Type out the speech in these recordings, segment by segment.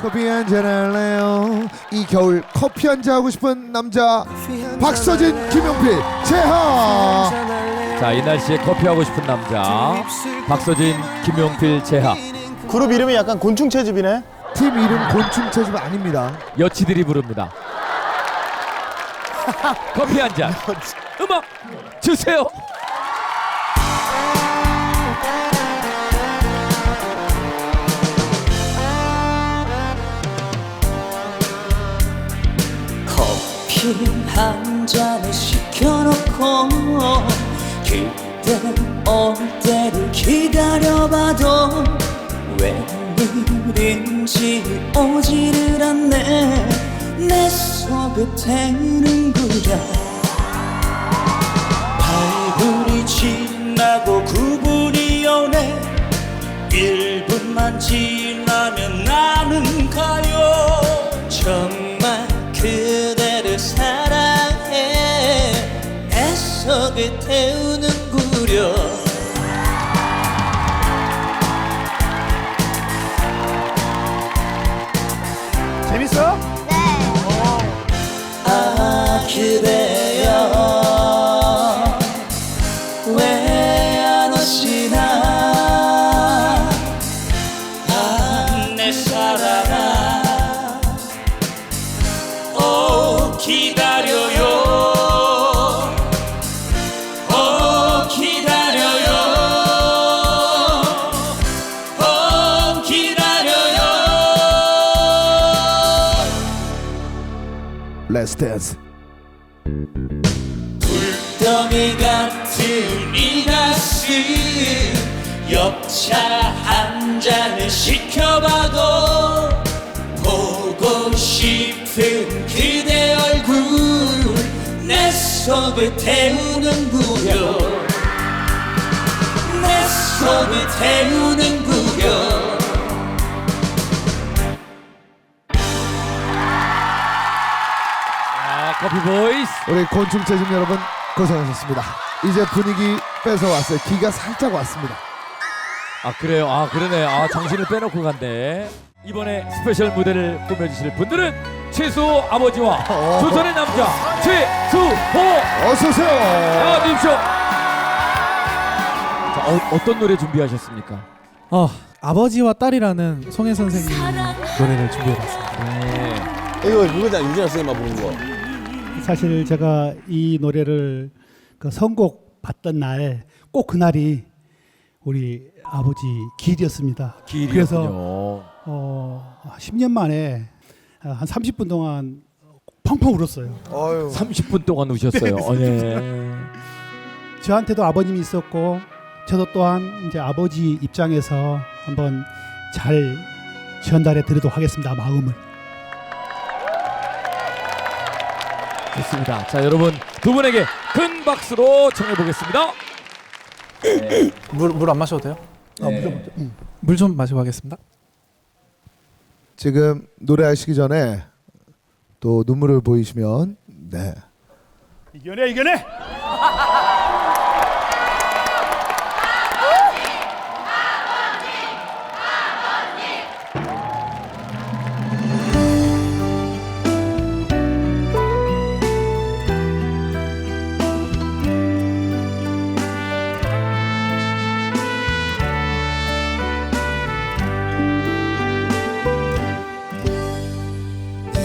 커피 한잔 할래요 이 겨울 커피 한잔 하고 싶은 남자 박서진 김용필 재하 자, 이 날씨에 커피하고 싶은 남자 박서진, 김용필, 재하 그룹 이름이 약간 곤충 채집이네. 팀 이름 곤충 채집 아닙니다 여치들이 부릅니다. 커피 한 잔. 음악 주세요. 커피 한 잔을 시켜놓고 그대 올 때를 기다려봐도 웬일인지 오지를 않네. 내 속에 태우는구려 발굴이 지나고 9분이 오네. 1분만 지나면 나는 가요 기다려요. 오 기다려요. 오 기다려요. Let's dance. 더미 같은 이 가슴 옆차 한 잔을 시켜봐도 속을 태우는구려 내 속을 태우는구려 아, 커피 보이스. 우리 곤충 채집 여러분 고생하셨습니다 이제 분위기 뺏어왔어요 기가 살짝 왔습니다 아, 그래요. 아, 그러네. 아, 정신을 빼놓고 간대. 이번에 스페셜 무대를 꾸며주실 분들은 최수호 아버지와 어. 조선의 남자 최 수호 어서오세요 나와주십시오. 자, 어, 어떤 노래 준비하셨습니까? 어, 아버지와 딸이라는 송혜 선생님 노래를 준비해봤습니다. 네. 이거 그거잖아 유진아 선생님만 부른 거. 사실 제가 이 노래를 그 선곡 받던 날 꼭 그날이 우리 아버지 기일이었습니다. 길이었군요. 그래서 어, 10년 만에 한 30분 동안 펑펑 울었어요. 30분 동안 우셨어요. 어, 네. 저한테도 아버님이 있었고 저도 또한 이제 아버지 입장에서 한번 잘 전달해 드리도록 하겠습니다. 마음을. 좋습니다. 자, 여러분 두 분에게 큰 박수로 청해 보겠습니다. 물 물 안 마셔도 돼요? 네. 물좀 마시고 하겠습니다. 지금 노래하시기 전에 또 눈물을 보이시면 네 이겨내 이겨내.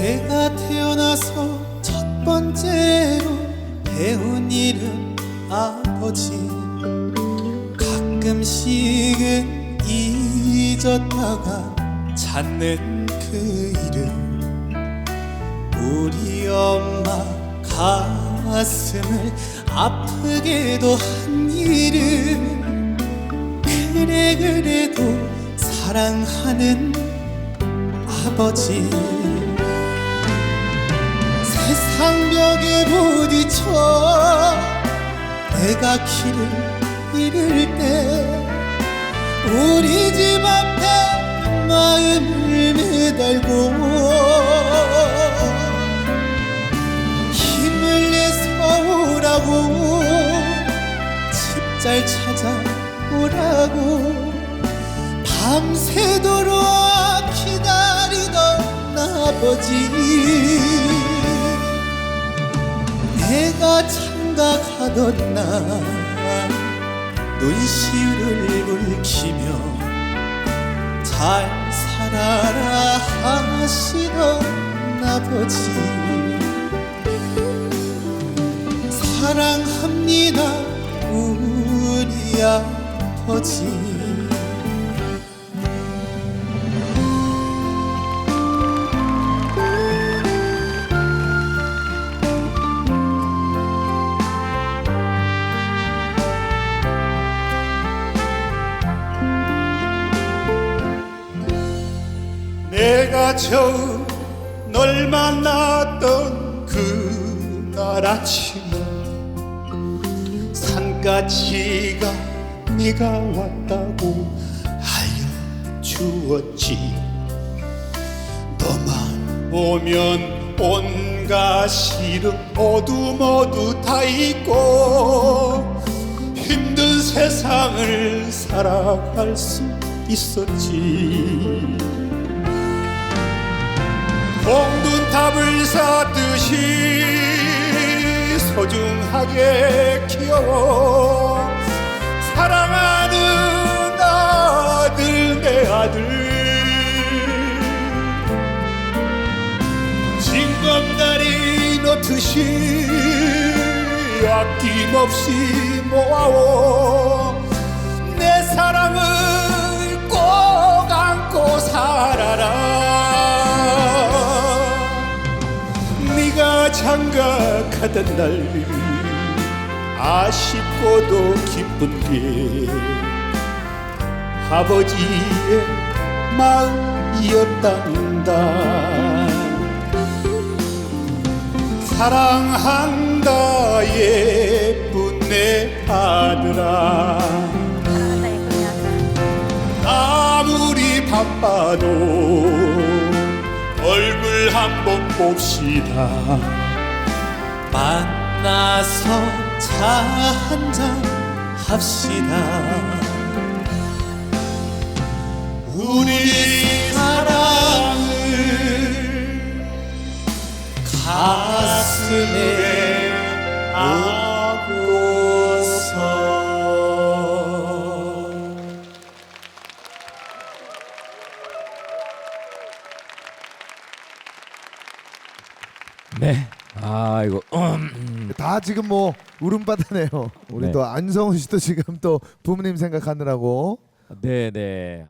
내가 태어나서 첫 번째로 배운 일은 아버지. 가끔씩은 잊었다가 찾는 그 이름. 우리 엄마 가슴을 아프게도 한 일은 그래 그래도 사랑하는 아버지 세상 벽에 부딪혀 내가 길을 잃을 때 우리 집 앞에 마음을 매달고 힘을 내서 오라고 집 잘 찾아오라고 밤새도록 기다리던 아버지 내가 장가가던 날 눈시울을 붉히며 잘 살아라 하시던 아버지. 사랑합니다 우리 아버지 처음 널 만났던 그날 아침은 산까지가 네가 왔다고 알려주었지. 너만 오면 온갖 시름 모두 모두 다 잊고 힘든 세상을 살아갈 수 있었지 공둔탑을 쌓듯이 소중하게 키워. 사랑하는 아들 내 아들. 징검다리 놓듯이 아낌없이 모아오 내 사랑을 네가 장가가던 날 아쉽고도 기쁜 게 아버지의 마음이었단다. 사랑한다 예쁜 내 아들아. 아무리 바빠도 얼굴 한번 봅시다. 만나서 차 한잔 합시다. 우리 사랑을 가슴에 안고 아 이거 음. 다 지금 뭐 울음바다네요. 우리 네. 또 안성훈 씨도 지금 또 부모님 생각하느라고 네네.